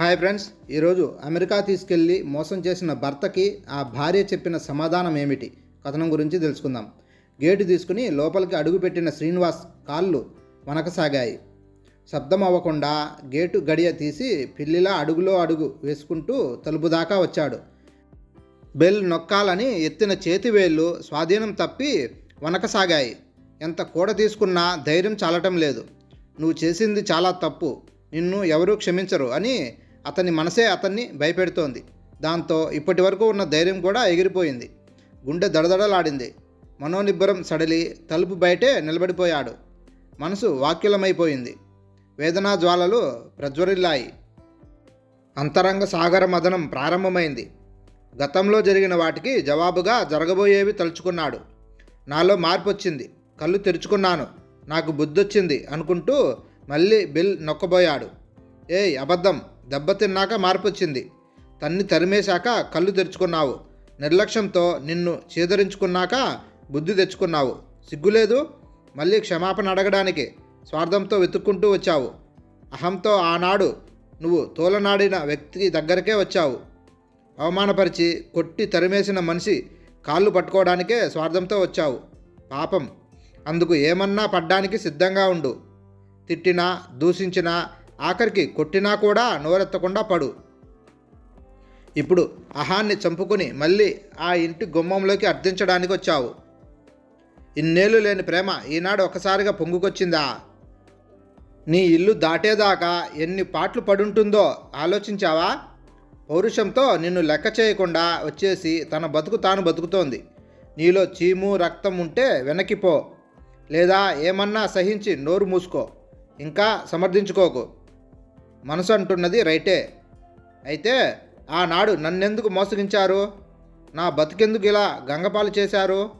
Hi friends ఈరోజు America తీసుకెళ్ళి మోసం చేసిన భర్తకి ఆ భార్య చెప్పిన సమాధానం ఏమిటి? కథనం గురించి తెలుసుకుందాం. గేటు తీసుకుని లోపలికి అడుగుపెట్టిన శ్రీనివాస్ కాళ్ళు వనకసాగాయి. శబ్దం అవ్వకుండా గేటు గడియ తీసి పిల్లిలా అడుగులో అడుగు వేసుకుంటూ తలుపు దాకా వచ్చాడు. బెల్ నొక్కాలని ఎత్తిన చేతివేళ్ళు స్వాధీనం తప్పి వనకసాగాయి. ఎంత కూడ తీసుకున్నా ధైర్యం చాలటం లేదు. నువ్వు చేసింది చాలా తప్పు. నిన్ను ఎవరూ క్షమించరు అని అతని మనసే అతన్ని భయపెడుతోంది. దాంతో ఇప్పటి వరకు ఉన్న ధైర్యం కూడా ఎగిరిపోయింది. గుండె దడదడలాడింది. మనోనిబ్బరం సడలి తలుపు బయటే నిలబడిపోయాడు. మనసు వాక్యులమైపోయింది. వేదనా జ్వాలలు ప్రజ్వరిల్లాయి. అంతరంగ సాగర మదనం ప్రారంభమైంది. గతంలో జరిగిన వాటికి జవాబుగా జరగబోయేవి తలుచుకున్నాడు. నాలో మార్పు వచ్చింది కళ్ళు తెరుచుకున్నాను. నాకు బుద్ధొచ్చింది అనుకుంటూ మళ్ళీ బిల్ నొక్కబోయాడు. ఏయ్ అబద్ధం. దెబ్బతిన్నాక మార్పు వచ్చింది తన్ని తరిమేశాక కళ్ళు తెరుచుకున్నావు. నిర్లక్ష్యంతో నిన్ను చేదరించుకున్నాక బుద్ధి తెచ్చుకున్నావు. సిగ్గులేదు? మళ్ళీ క్షమాపణ అడగడానికి స్వార్థంతో వెతుక్కుంటూ వచ్చావు. అహంతో ఆనాడు నువ్వు తోలనాడిన వ్యక్తికి దగ్గరకే వచ్చావు. అవమానపరిచి కొట్టి తరిమేసిన మనిషి కాళ్ళు పట్టుకోవడానికే స్వార్థంతో వచ్చావు. పాపం. అందుకు ఏమన్నా పడ్డానికి సిద్ధంగా ఉండు. తిట్టినా దూషించినా ఆఖరికి కొట్టినా కూడా నోరెత్తకుండా పడు. ఇప్పుడు అహాన్ని చంపుకుని మళ్ళీ ఆ ఇంటి గుమ్మంలోకి అర్థించడానికి వచ్చావు. ఇన్నేళ్ళు లేని ప్రేమ ఈనాడు ఒకసారిగా పొంగుకొచ్చిందా? నీ ఇల్లు దాటేదాకా ఎన్ని పాటలు పడుంటుందో ఆలోచించావా? పౌరుషంతో నిన్ను లెక్క చేయకుండా వచ్చేసి తన బతుకు తాను బతుకుతోంది. నీలో చీము రక్తం ఉంటే వెనక్కిపో లేదా ఏమన్నా సహించి నోరు మూసుకో. ఇంకా సమర్థించుకోకు. మనసు అంటున్నది రైటే. అయితే ఆనాడు నన్నెందుకు మోసగించారు? నా బతికెందుకు ఇలా గంగపాలు చేశారు?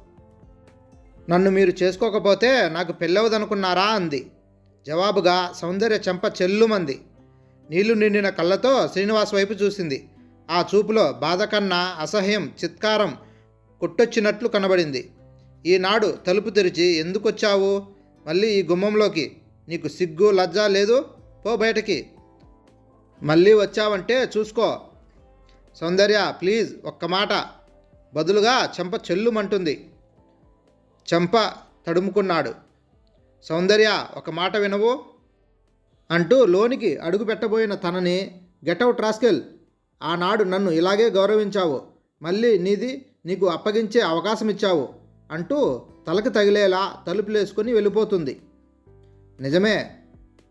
నన్ను మీరు చేసుకోకపోతే నాకు పెళ్ళవదనుకున్నారా? అంది. జవాబుగా సౌందర్య చెంప చెల్లుమంది. నీళ్ళు నిండిన కళ్ళతో శ్రీనివాస్ వైపు చూసింది. ఆ చూపులో బాధ కన్నా అసహ్యం చిత్కారం కొట్టొచ్చినట్లు కనబడింది. ఈనాడు తలుపు తెరిచి ఎందుకొచ్చావు? మళ్ళీ ఈ గుమ్మంలోకి నీకు సిగ్గు లజ్జ లేదు? పో బయటకి. మళ్ళీ వచ్చావంటే చూసుకో. సౌందర్య ప్లీజ్ ఒక్క మాట. బదులుగా చెంప చెల్లుమంటుంది. చెంప తడుముకున్నాడు. సౌందర్య ఒక మాట వినవు? అంటూ లోనికి అడుగు పెట్టబోయిన తనని గెటౌట్ రాస్కెల్. ఆనాడు నన్ను ఇలాగే గౌరవించావు. మళ్ళీ నీది నీకు అప్పగించే అవకాశం ఇచ్చావు అంటూ తలకు తగిలేలా తలుపులేసుకొని వెళ్ళిపోతుంది. నిజమే.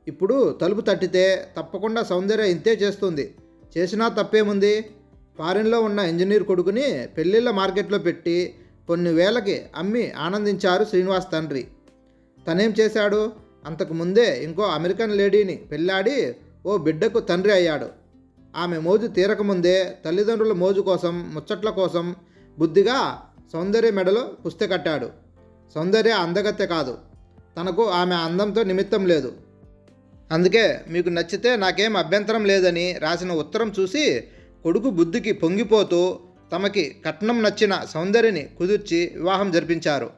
ఇప్పుడు తలుపు తట్టితే తప్పకుండా సౌందర్య ఇంతే చేస్తుంది. చేసినా తప్పేముంది? ఫారిన్లో ఉన్న ఇంజనీర్ కొడుకుని పెళ్ళిళ్ళ మార్కెట్లో పెట్టి కొన్ని వేలకి అమ్మి ఆనందించారు శ్రీనివాస్ తండ్రి. తనేం చేశాడు? అంతకు ముందే ఇంకో అమెరికన్ లేడీని పెళ్ళాడి ఓ బిడ్డకు తండ్రి అయ్యాడు. ఆమె మోజు తీరకముందే తల్లిదండ్రుల మోజు కోసం ముచ్చట్ల కోసం బుద్ధిగా సౌందర్య మెడలో పుస్తె కట్టాడు. సౌందర్య అందగత్తె కాదు. తనకు ఆమె అందంతో నిమిత్తం లేదు. అందుకే మీకు నచ్చితే నాకేం అభ్యంతరం లేదని రాసిన ఉత్తరం చూసి కొడుకు బుద్ధికి పొంగిపోతూ తమకి కట్నం నచ్చిన సౌందర్యని కుదిర్చి వివాహం జరిపించారు.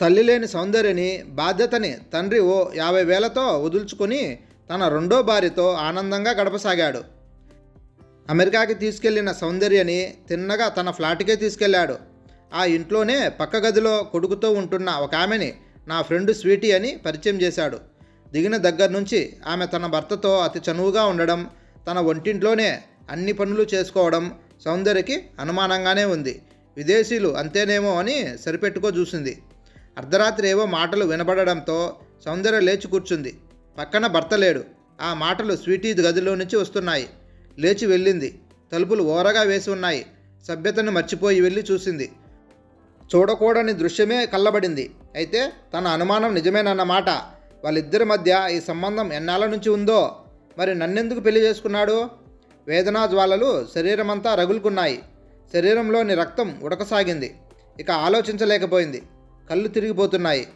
తల్లి లేని సౌందర్యని బాధ్యతని తండ్రి ఓ యాభై వేలతో వదుల్చుకొని తన రెండో భార్యతో ఆనందంగా గడపసాగాడు. అమెరికాకి తీసుకెళ్ళిన సౌందర్యని తిన్నగా తన ఫ్లాట్కే తీసుకెళ్ళాడు ఆ ఇంట్లోనే పక్క గదిలో కొడుకుతో ఉంటున్న ఒక ఆమెని నా ఫ్రెండ్ స్వీటీ అని పరిచయం చేశాడు. దిగిన దగ్గర నుంచి ఆమె తన భర్తతో అతి చనువుగా ఉండడం తన వంటింట్లోనే అన్ని పనులు చేసుకోవడం సౌందర్యకి అనుమానంగానే ఉంది. విదేశీయులు అంతేనేమో అని సరిపెట్టుకో చూసింది. అర్ధరాత్రి ఏవో మాటలు వినబడడంతో సౌందర్య లేచి కూర్చుంది. పక్కన భర్త లేడు. ఆ మాటలు స్వీటీ గదిలో నుంచి వస్తున్నాయి. లేచి వెళ్ళింది. తలుపులు ఓరగా వేసి ఉన్నాయి. సభ్యతను మర్చిపోయి వెళ్ళి చూసింది. చూడకూడని దృశ్యమే కళ్ళబడింది. అయితే తన అనుమానం నిజమేనన్నమాట. వాళ్ళిద్దరి మధ్య ఈ సంబంధం ఎన్నాళ్ళ నుంచి ఉందో? మరి నన్నెందుకు పెళ్ళి చేసుకున్నాడు? వేదనా జ్వాలలు శరీరమంతా రగులుకున్నాయి. శరీరంలోని రక్తం ఉడకసాగింది. ఇక ఆలోచించలేకపోయింది. కళ్ళు తిరిగిపోతున్నాయి.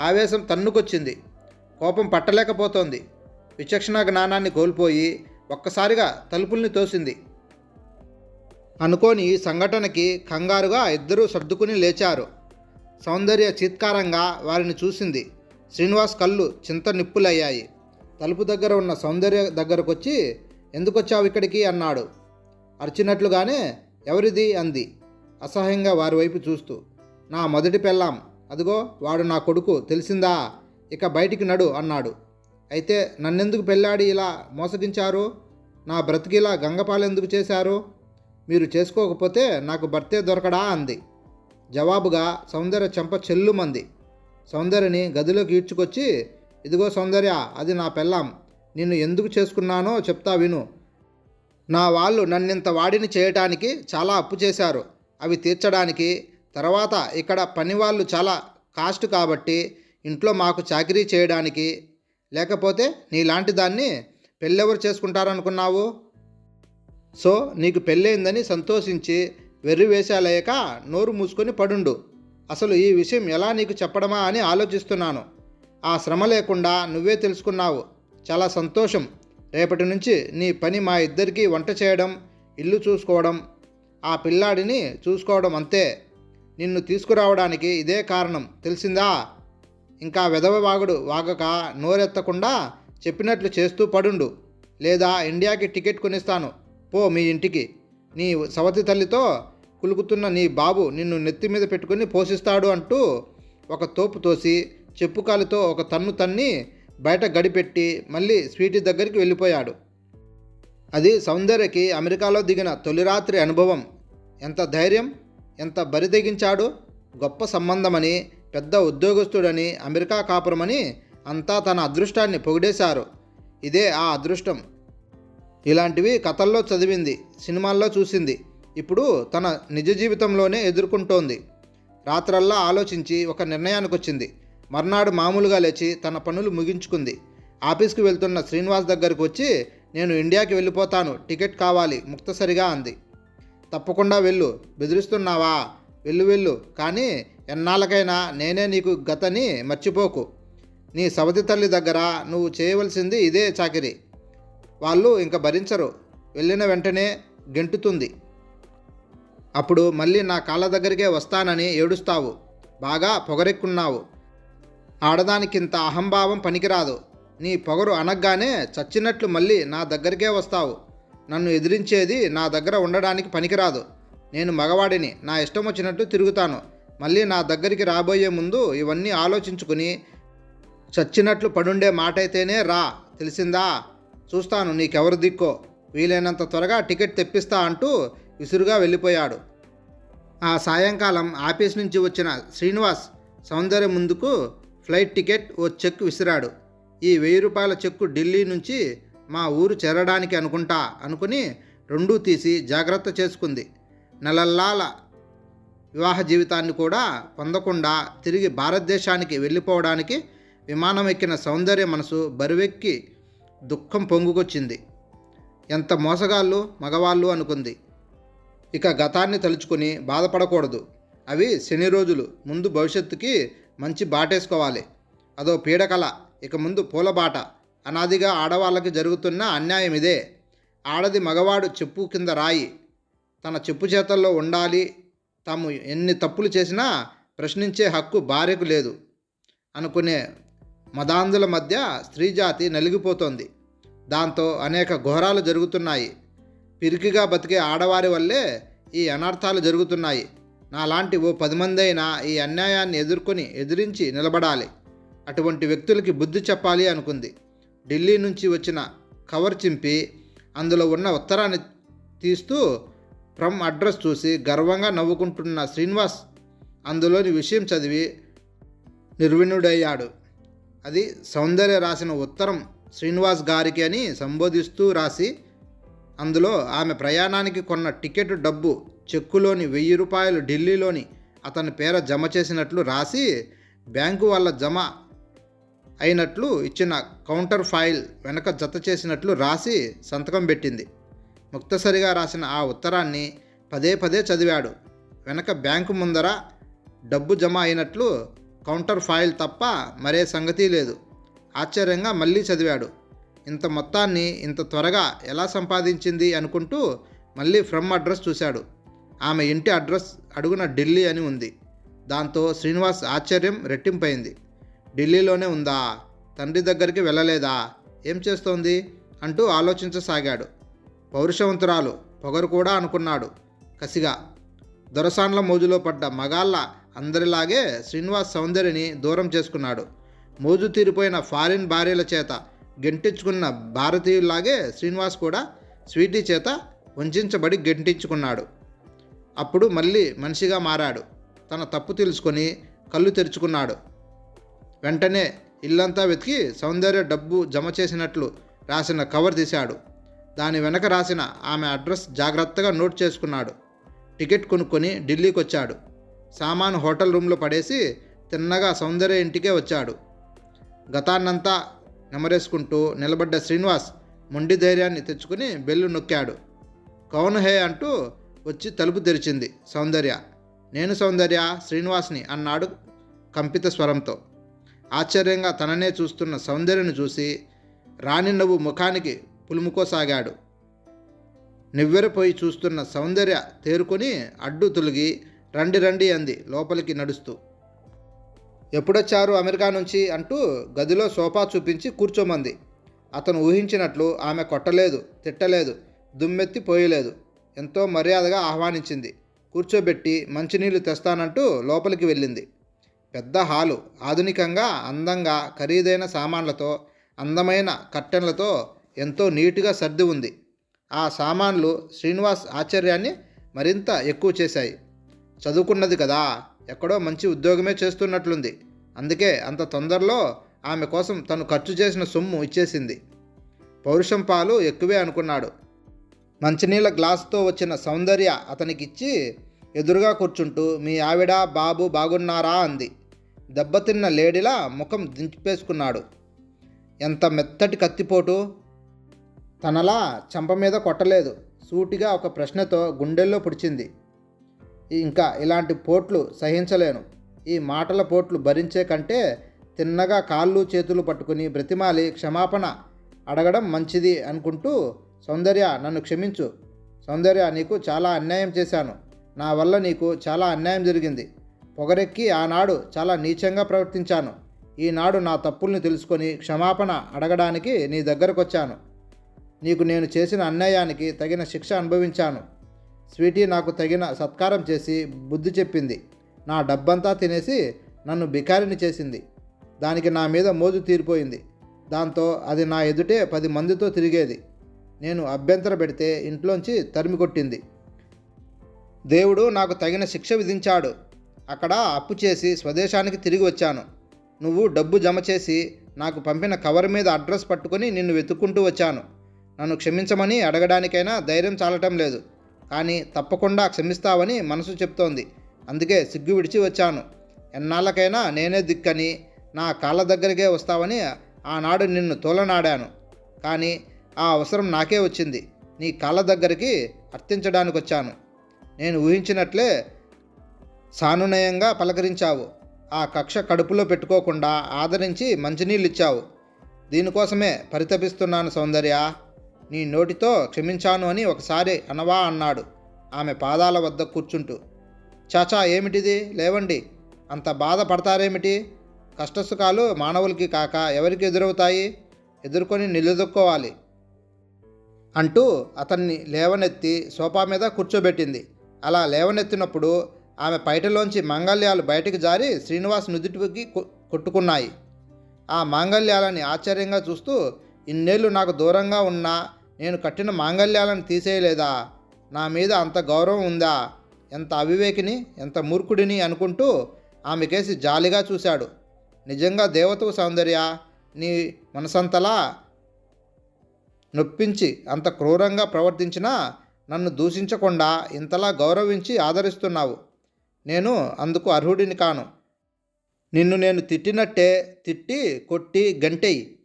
ఆవేశం తన్నుకొచ్చింది. కోపం పట్టలేకపోతోంది. విచక్షణ జ్ఞానాన్ని కోల్పోయి ఒక్కసారిగా తలుపుల్ని తోసింది. అనుకోని ఈ సంఘటనకి కంగారుగా ఇద్దరూ సర్దుకుని లేచారు. సౌందర్య చీత్కారంగా వారిని చూసింది. శ్రీనివాస్ కళ్ళు చింత నిప్పులయ్యాయి. తలుపు దగ్గర ఉన్న సౌందర్య దగ్గరకొచ్చి ఎందుకొచ్చావు ఇక్కడికి? అన్నాడు. అరిచినట్లుగానే ఎవరిది? అంది. అసహ్యంగా వారి వైపు చూస్తూ నా మొదటి పెళ్ళాం. అదిగో వాడు నా కొడుకు. తెలిసిందా? ఇక బయటికి నడు అన్నాడు. అయితే నన్నెందుకు పెళ్ళాడి ఇలా మోసగించారు? నా బ్రతికిలా గంగపాలెందుకు చేశారు? మీరు చేసుకోకపోతే నాకు భర్తే దొరకడా? అంది. జవాబుగా సౌందర్య చెంప చెల్లుమంది. సౌందర్యని గదిలోకి ఈడ్చుకొచ్చి ఇదిగో సౌందర్య అది నా పెళ్ళాం. నిన్ను ఎందుకు చేసుకున్నానో చెప్తా విను. నా వాళ్ళు నన్నింత వాడిని చేయటానికి చాలా అప్పు చేశారు. అవి తీర్చడానికి తర్వాత ఇక్కడ పని వాళ్ళు చాలా కాస్ట్ కాబట్టి ఇంట్లో మాకు చాకరీ చేయడానికి. లేకపోతే నీలాంటి దాన్ని పెళ్ళెవరు చేసుకుంటారనుకున్నావు? సో నీకు పెళ్ళైందని సంతోషించి వెర్రి వేషాలయ్యాక నోరు మూసుకొని పడుండు. అసలు ఈ విషయం ఎలా నీకు చెప్పడమా అని ఆలోచిస్తున్నాను. ఆ శ్రమ లేకుండా నువ్వే తెలుసుకున్నావు. చాలా సంతోషం. రేపటి నుంచి నీ పని మా ఇద్దరికీ వంట చేయడం ఇల్లు చూసుకోవడం ఆ పిల్లాడిని చూసుకోవడం అంతే. నిన్ను తీసుకురావడానికి ఇదే కారణం. తెలిసిందా? ఇంకా వెధవ వాగుడు వాగక నోరెత్తకుండా చెప్పినట్లు చేస్తూ పడుండు. లేదా ఇండియాకి టికెట్ కొనిస్తాను. పో మీ ఇంటికి. నీ సవతి తల్లితో కులుకుతున్న నీ బాబు నిన్ను నెత్తి మీద పెట్టుకుని పోషిస్తాడు అంటూ ఒక తోపు తోసి చెప్పుకాలితో ఒక తన్ను తన్ని బయట గడిపెట్టి మళ్ళీ స్వీటీ దగ్గరికి వెళ్ళిపోయాడు. అది సౌందర్యకి అమెరికాలో దిగిన తొలి రాత్రి అనుభవం. ఎంత ధైర్యం ఎంత బరిదెగించాడు గొప్ప సంబంధమని పెద్ద ఉద్యోగస్తుడని అమెరికా కాపురమని అంతా తన అదృష్టాన్ని పొగిడేశారు. ఇదే ఆ అదృష్టం. ఇలాంటివి కథల్లో చదివింది సినిమాల్లో చూసింది. ఇప్పుడు తన నిజ జీవితంలోనే ఎదుర్కొంటోంది. రాత్రల్లా ఆలోచించి ఒక నిర్ణయానికి వచ్చింది మర్నాడు మామూలుగా లేచి తన పనులు ముగించుకుంది. ఆఫీస్కి వెళ్తున్న శ్రీనివాస్ దగ్గరకు వచ్చి నేను ఇండియాకి వెళ్ళిపోతాను. టికెట్ కావాలి. ముక్తసరిగా అంది. తప్పకుండా వెళ్ళు. బెదిరిస్తున్నావా? వెళ్ళు వెళ్ళు. కానీ ఎన్నాళ్ళకైనా నేనే నీకు గతని మర్చిపోకు. నీ సవతి తల్లి దగ్గర నువ్వు చేయవలసింది ఇదే చాకిరి. వాళ్ళు ఇంక భరించరు. వెళ్ళిన వెంటనే గెంటుతుంది. అప్పుడు మళ్ళీ నా కాళ్ళ దగ్గరికే వస్తానని ఏడుస్తావు. బాగా పొగరెక్కున్నావు. ఆడదానికింత అహంభావం పనికిరాదు. నీ పొగరు అనగ్గానే చచ్చినట్లు మళ్ళీ నా దగ్గరికే వస్తావు. నన్ను ఎదిరించేది నా దగ్గర ఉండడానికి పనికిరాదు. నేను మగవాడిని. నా ఇష్టం వచ్చినట్టు తిరుగుతాను. మళ్ళీ నా దగ్గరికి రాబోయే ముందు ఇవన్నీ ఆలోచించుకుని చచ్చినట్లు పడుండే మాటైతేనే రా. తెలిసిందా? చూస్తాను నీకెవరు దిక్కో. వీలైనంత త్వరగా టికెట్ తెప్పిస్తా అంటూ విసురుగా వెళ్ళిపోయాడు. ఆ సాయంకాలం ఆఫీస్ నుంచి వచ్చిన శ్రీనివాస్ సౌందర్య ముందుకు ఫ్లైట్ టికెట్ ఓ చెక్ విసిరాడు. ఈ వెయ్యి రూపాయల చెక్కు ఢిల్లీ నుంచి మా ఊరు చేరడానికి అనుకుంటా అనుకుని రెండూ తీసి జాగ్రత్త చేసుకుంది. నెలల్లాల వివాహ జీవితాన్ని కూడా పొందకుండా తిరిగి భారతదేశానికి వెళ్ళిపోవడానికి విమానం ఎక్కిన సౌందర్య మనసు బరువెక్కి దుఃఖం పొంగుకొచ్చింది. ఎంత మోసగాళ్ళు మగవాళ్ళు అనుకుంది. ఇక గతాన్ని తలుచుకొని బాధపడకూడదు. అవి శని రోజులు. ముందు భవిష్యత్తుకి మంచి బాటేసుకోవాలి. అదో పీడకల. ఇక ముందు పూలబాట అనాదిగా ఆడవాళ్ళకి జరుగుతున్న అన్యాయం ఇదే. ఆడది మగవాడు చెప్పు కింద రాయి. తన చెప్పు చేతల్లో ఉండాలి. తాము ఎన్ని తప్పులు చేసినా ప్రశ్నించే హక్కు భార్యకు లేదు. అనుకునే మదాంధుల మధ్య స్త్రీజాతి నలిగిపోతోంది. దాంతో అనేక ఘోరాలు జరుగుతున్నాయి. పిరికిగా బతికే ఆడవారి వల్లే ఈ అనర్థాలు జరుగుతున్నాయి. నాలాంటి ఓ పది మంది అయినా ఈ అన్యాయాన్ని ఎదుర్కొని ఎదిరించి నిలబడాలి. అటువంటి వ్యక్తులకి బుద్ధి చెప్పాలి అనుకుంది. ఢిల్లీ నుంచి వచ్చిన కవర్ చింపి అందులో ఉన్న ఉత్తరాన్ని తీస్తూ ఫ్రమ్ అడ్రస్ చూసి గర్వంగా నవ్వుకుంటున్న శ్రీనివాస్ అందులోని విషయం చదివి నిర్విణుడయ్యాడు అది సౌందర్య రాసిన ఉత్తరం శ్రీనివాస్ గారికి అని సంబోధిస్తూ రాసి అందులో ఆమె ప్రయాణానికి కొన్న టికెట్ డబ్బు చెక్కులోని వెయ్యి రూపాయలు ఢిల్లీలోని అతని పేర జమ చేసినట్లు రాసి బ్యాంకు వాళ్ళ జమ అయినట్లు ఇచ్చిన కౌంటర్ ఫైల్ వెనక జత చేసినట్లు రాసి సంతకం పెట్టింది. ముక్తసరిగా రాసిన ఆ ఉత్తరాన్ని పదే పదే చదివాడు. వెనక బ్యాంకు ముందర డబ్బు జమ అయినట్లు కౌంటర్ ఫైల్ తప్ప మరే సంగతి లేదు. ఆశ్చర్యంగా మళ్ళీ చదివాడు. ఇంత మొత్తాన్ని ఇంత త్వరగా ఎలా సంపాదించింది అనుకుంటూ మళ్ళీ ఫ్రమ్ అడ్రస్ చూశాడు. ఆమె ఇంటి అడ్రస్ అడుగున ఢిల్లీ అని ఉంది. దాంతో శ్రీనివాస్ ఆశ్చర్యం రెట్టింపైంది. ఢిల్లీలోనే ఉందా? తండ్రి దగ్గరికి వెళ్ళలేదా? ఏం చేస్తోంది? అంటూ ఆలోచించసాగాడు. పౌరుషవంతురాలు పొగరు కూడా అనుకున్నాడు. కసిగా. దొరసాన్ల మోజులో పడ్డ మగాళ్ళ అందరిలాగే శ్రీనివాస్ సౌందర్యని దూరం చేసుకున్నాడు. మోజు తీరిపోయిన ఫారిన్ భార్యల చేత గెంటించుకున్న భారతీయుల్లాగే శ్రీనివాస్ కూడా స్వీటీ చేత వంచబడి గెంటించుకున్నాడు. అప్పుడు మళ్ళీ మనిషిగా మారాడు. తన తప్పు తెలుసుకొని కళ్ళు తెరుచుకున్నాడు. వెంటనే ఇల్లంతా వెతికి సౌందర్య డబ్బు జమ చేసినట్లు రాసిన కవర్ తీశాడు. దాని వెనక రాసిన ఆమె అడ్రస్ జాగ్రత్తగా నోట్ చేసుకున్నాడు. టికెట్ కొనుక్కొని ఢిల్లీకి వచ్చాడు సామాను హోటల్ రూమ్లో పడేసి తిన్నగా సౌందర్య ఇంటికే వచ్చాడు. గతాన్నంతా నెమరేసుకుంటూ నిలబడ్డ శ్రీనివాస్ మొండి ధైర్యాన్ని తెచ్చుకుని బెల్లు నొక్కాడు. కౌన్ హే అంటూ వచ్చి తలుపు తెరిచింది సౌందర్య. నేను సౌందర్య శ్రీనివాస్ని అన్నాడు కంపిత స్వరంతో. ఆశ్చర్యంగా తననే చూస్తున్న సౌందర్యను చూసి రాణి నవ్వు ముఖానికి పులుముకోసాగాడు. నివ్వెరపోయి చూస్తున్న సౌందర్య తేరుకొని అడ్డు తొలగి రండి రండి అంది లోపలికి నడుస్తూ. ఎప్పుడొచ్చారు అమెరికా నుంచి అంటూ గదిలో సోఫా చూపించి కూర్చోమంది. అతను ఊహించినట్లు ఆమె కొట్టలేదు తిట్టలేదు దుమ్మెత్తి పోయలేదు. ఎంతో మర్యాదగా ఆహ్వానించింది. కూర్చోబెట్టి మంచినీళ్ళు తెస్తానంటూ లోపలికి వెళ్ళింది. పెద్ద హాలు ఆధునికంగా అందంగా ఖరీదైన సామాన్లతో అందమైన కట్టెన్లతో ఎంతో నీటుగా సర్ది ఉంది. ఆ సామాన్లు శ్రీనివాస్ ఆశ్చర్యాన్ని మరింత ఎక్కువ చేశాయి. చదువుకున్నది కదా! ఎక్కడో మంచి ఉద్యోగమే చేస్తున్నట్లుంది. అందుకే అంత తొందరలో ఆమె కోసం తను ఖర్చు చేసిన సొమ్ము ఇచ్చేసింది. పౌరుషం పాలు ఎక్కువే అనుకున్నాడు. మంచినీళ్ళ గ్లాసుతో వచ్చిన సౌందర్య అతనికిచ్చి ఎదురుగా కూర్చుంటూ మీ ఆవిడ బాబు బాగున్నారా? అంది. దెబ్బతిన్న లేడిలా ముఖం దించిపేసుకున్నాడు. ఎంత మెత్తటి కత్తిపోటు. తనలా చంప మీద కొట్టలేదు. సూటిగా ఒక ప్రశ్నతో గుండెల్లో పుడిచింది. ఇంకా ఇలాంటి పోట్లు సహించలేను. ఈ మాటల పోట్లు భరించే కంటే తిన్నగా కాళ్ళు చేతులు పట్టుకుని బ్రతిమాలి క్షమాపణ అడగడం మంచిది అనుకుంటూ సౌందర్య నన్ను క్షమించు. సౌందర్య నీకు చాలా అన్యాయం చేశాను. నా వల్ల నీకు చాలా అన్యాయం జరిగింది. పొగరెక్కి ఆనాడు చాలా నీచంగా ప్రవర్తించాను. ఈనాడు నా తప్పుల్ని తెలుసుకొని క్షమాపణ అడగడానికి నీ దగ్గరకు వచ్చాను నీకు నేను చేసిన అన్యాయానికి తగిన శిక్ష అనుభవించాను. స్వీటీ నాకు తగిన సత్కారం చేసి బుద్ధి చెప్పింది. నా డబ్బంతా తినేసి నన్ను బికారిని చేసింది. దానికి నా మీద మోజు తీరిపోయింది. దాంతో అది నా ఎదుటే పది మందితో తిరిగేది. నేను అభ్యంతర పెడితే ఇంట్లోంచి తరిమి కొట్టింది. దేవుడు నాకు తగిన శిక్ష విధించాడు. అక్కడ అప్పు చేసి స్వదేశానికి తిరిగి వచ్చాను. నువ్వు డబ్బు జమ చేసి నాకు పంపిన కవర్ మీద అడ్రస్ పట్టుకొని నిన్ను వెతుక్కుంటూ వచ్చాను. నన్ను క్షమించమని అడగడానికైనా ధైర్యం చాలటం లేదు. కానీ తప్పకుండా క్షమిస్తావని మనసు చెప్తోంది. అందుకే సిగ్గు విడిచి వచ్చాను. ఎన్నాళ్ళకైనా నేనే దిక్కని నా కాళ్ళ దగ్గరికే వస్తావని ఆనాడు నిన్ను తోలనాడాను. కానీ ఆ అవసరం నాకే వచ్చింది. నీ కాళ్ళ దగ్గరికి అర్థించడానికి వచ్చాను నేను ఊహించినట్లే సానునయంగా పలకరించావు. ఆ కక్ష కడుపులో పెట్టుకోకుండా ఆదరించి మంచినీళ్ళు ఇచ్చావు దీనికోసమే పరితపిస్తున్నాను సౌందర్య. నీ నోటితో క్షమించాను అని ఒకసారి అనవా అన్నాడు. ఆమె పాదాల వద్ద కూర్చుంటూ చాచా ఏమిటిది? లేవండి. అంత బాధపడతారేమిటి కష్టసుఖాలు మానవులకి కాక ఎవరికి ఎదురవుతాయి? ఎదుర్కొని నిలదొక్కోవాలి అంటూ అతన్ని లేవనెత్తి సోఫా మీద కూర్చోబెట్టింది. అలా లేవనెత్తినప్పుడు ఆమె పైటలోంచి మాంగళ్యాలు బయటికి జారి శ్రీనివాస్ నుదుటికి కొట్టుకున్నాయి. ఆ మాంగళ్యాలని ఆశ్చర్యంగా చూస్తూ ఇన్నేళ్ళు నాకు దూరంగా ఉన్నా నేను కట్టిన మాంగల్యాలను తీసేయలేదా? నా మీద అంత గౌరవం ఉందా? ఎంత అవివేకిని ఎంత మూర్ఖుడిని అనుకుంటూ ఆమెకేసి జాలిగా చూశాడు. నిజంగా దేవతవు సౌందర్య? నీ మనసంతలా? నొప్పించి అంత క్రూరంగా ప్రవర్తించినా నన్ను దూషించకుండా ఇంతలా గౌరవించి ఆదరిస్తున్నావు. నేను అందుకు అర్హుడిని కాను. నిన్ను నేను తిట్టినట్టే తిట్టి కొట్టి గంటెయ్యి.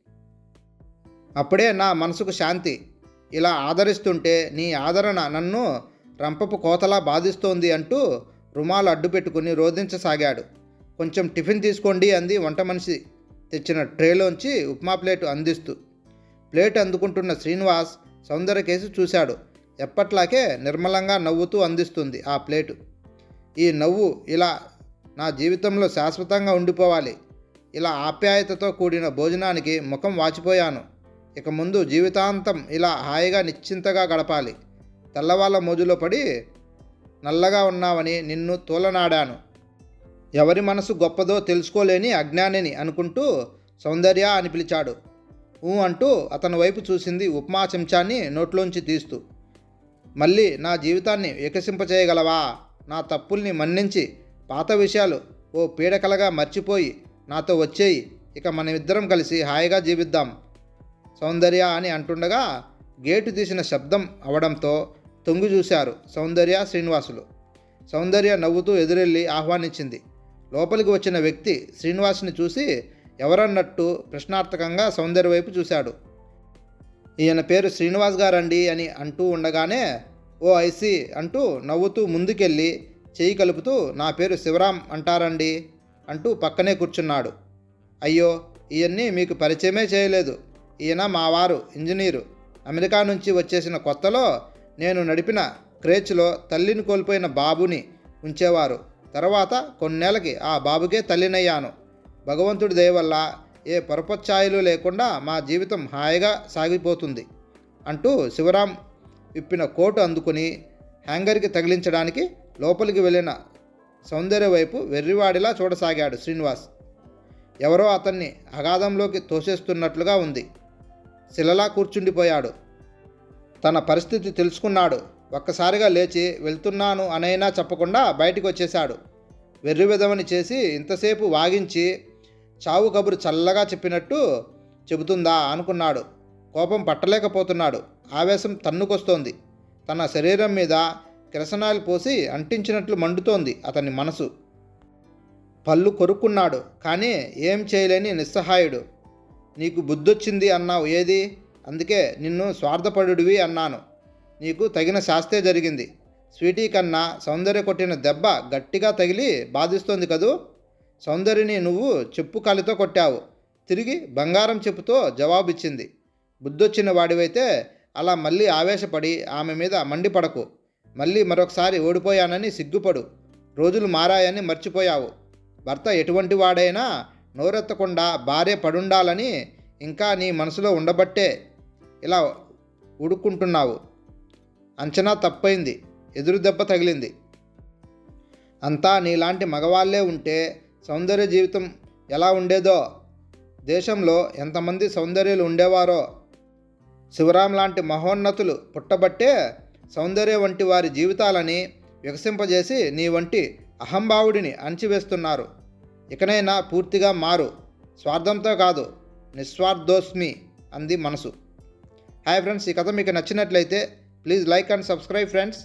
అప్పుడే నా మనసుకు శాంతి. ఇలా ఆదరిస్తుంటే నీ ఆదరణ నన్ను రంపపు కోతలా బాధిస్తోంది అంటూ రుమాలు అడ్డు పెట్టుకుని రోధించసాగాడు. కొంచెం టిఫిన్ తీసుకోండి అంది వంట మనిషి తెచ్చిన ట్రేలోంచి ఉప్మా ప్లేటు అందిస్తూ. ప్లేట్ అందుకుంటున్న శ్రీనివాస్ సౌందర్యకేసి చూశాడు. ఎప్పట్లాగే నిర్మలంగా నవ్వుతూ అందిస్తుంది ఆ ప్లేటు. ఈ నవ్వు ఇలా నా జీవితంలో శాశ్వతంగా ఉండిపోవాలి. ఇలా ఆప్యాయతతో కూడిన భోజనానికి ముఖం వాచిపోయాను. ఇక ముందు జీవితాంతం ఇలా హాయిగా నిశ్చింతగా గడపాలి. తెల్లవాళ్ళ మోజులో పడి నల్లగా ఉన్నావని నిన్ను తోలనాడాను. ఎవరి మనసు గొప్పదో తెలుసుకోలేని అజ్ఞానిని అనుకుంటూ సౌందర్య అని పిలిచాడు. ఊ అంటూ అతని వైపు చూసింది ఉప్మా చెంచాన్ని నోట్లోంచి తీస్తూ. మళ్ళీ నా జీవితాన్ని వికసింపచేయగలవా? నా తప్పుల్ని మన్నించి పాత విషయాలు ఓ పీడకలగా మర్చిపోయి నాతో వచ్చేయి. ఇక మనమిద్దరం కలిసి హాయిగా జీవిద్దాం. సౌందర్య అని అంటుండగా గేటు తీసిన శబ్దం అవడంతో తొంగి చూశారు సౌందర్య శ్రీనివాసులు. సౌందర్య నవ్వుతూ ఎదురెళ్ళి ఆహ్వానించింది. లోపలికి వచ్చిన వ్యక్తి శ్రీనివాసుని చూసి ఎవరన్నట్టు ప్రశ్నార్థకంగా సౌందర్య వైపు చూశాడు. ఈయన పేరు శ్రీనివాస్ గారండి అని అంటూ ఉండగానే ఓ ఐసి అంటూ నవ్వుతూ ముందుకెళ్ళి చేయి కలుపుతూ నా పేరు శివరాం అంటారండి అంటూ పక్కనే కూర్చున్నాడు. అయ్యో ఈయన్ని మీకు పరిచయమే చేయలేదు. ఈయన మా వారు ఇంజనీరు. అమెరికా నుంచి వచ్చేసిన కొత్తలో నేను నడిపిన క్రేచ్లో తల్లిని కోల్పోయిన బాబుని ఉంచేవారు. తర్వాత కొన్నేళ్ళకి ఆ బాబుకే తల్లినయ్యాను. భగవంతుడి దయవల్ల ఏ పొరపచ్చాయలు లేకుండా మా జీవితం హాయిగా సాగిపోతుంది అంటూ శివరాం విప్పిన కోటు అందుకుని హ్యాంగర్కి తగిలించడానికి లోపలికి వెళ్ళిన సౌందర్య వైపు వెర్రివాడిలా చూడసాగాడు శ్రీనివాస్. ఎవరో అతన్ని అగాధంలోకి తోసేస్తున్నట్లుగా ఉంది. శిలలా కూర్చుండిపోయాడు. తన పరిస్థితి తెలుసుకున్నాడు. ఒక్కసారిగా లేచి వెళ్తున్నాను అనైనా చెప్పకుండా బయటికి వచ్చేశాడు వెర్రి విధవని చేసి ఇంతసేపు వాగించి చావు కబురు చల్లగా చెప్పినట్టు చెబుతుందా అనుకున్నాడు. కోపం పట్టలేకపోతున్నాడు. ఆవేశం తన్నుకొస్తోంది. తన శరీరం మీద కిరసనాలు పోసి అంటించినట్లు మండుతోంది అతని మనసు. పళ్ళు కొరుక్కున్నాడు కానీ ఏం చేయలేని నిస్సహాయుడు. నీకు బుద్ధొచ్చింది అన్నావు ఏది? అందుకే నిన్ను స్వార్థపడుడివి అన్నాను. నీకు తగిన శాస్తే జరిగింది. స్వీటీ కన్నా సౌందర్య కొట్టిన దెబ్బ గట్టిగా తగిలి బాధిస్తోంది కదూ? సౌందర్యని నువ్వు చెప్పు కాలితో కొట్టావు. తిరిగి బంగారం చెప్పుతో జవాబిచ్చింది. బుద్ధొచ్చిన వాడివైతే అలా మళ్ళీ ఆవేశపడి ఆమె మీద మండిపడకు. మళ్ళీ మరొకసారి ఓడిపోయానని సిగ్గుపడు. రోజులు మారాయని మర్చిపోయావు. భర్త ఎటువంటి వాడైనా నోరెత్తకుండా భార్య పడుండాలని ఇంకా నీ మనసులో ఉండబట్టే ఇలా ఉడుక్కుంటున్నావు. అంచనా తప్పైంది. ఎదురు దెబ్బ తగిలింది. అంతా నీలాంటి మగవాళ్ళే ఉంటే సౌందర్య జీవితం ఎలా ఉండేదో? దేశంలో ఎంతమంది సౌందర్యులు ఉండేవారో? శివరాం లాంటి మహోన్నతులు పుట్టబట్టే సౌందర్య వంటి వారి జీవితాలని వికసింపజేసి నీ వంటి అహంభావుడిని అణిచివేస్తున్నారు. ఇకనైనా పూర్తిగా మారు. స్వార్థంతో కాదు నిస్వార్థోస్మి అంది మనసు. హాయ్ ఫ్రెండ్స్ ఈ కథ మీకు నచ్చినట్లయితే please like and subscribe friends.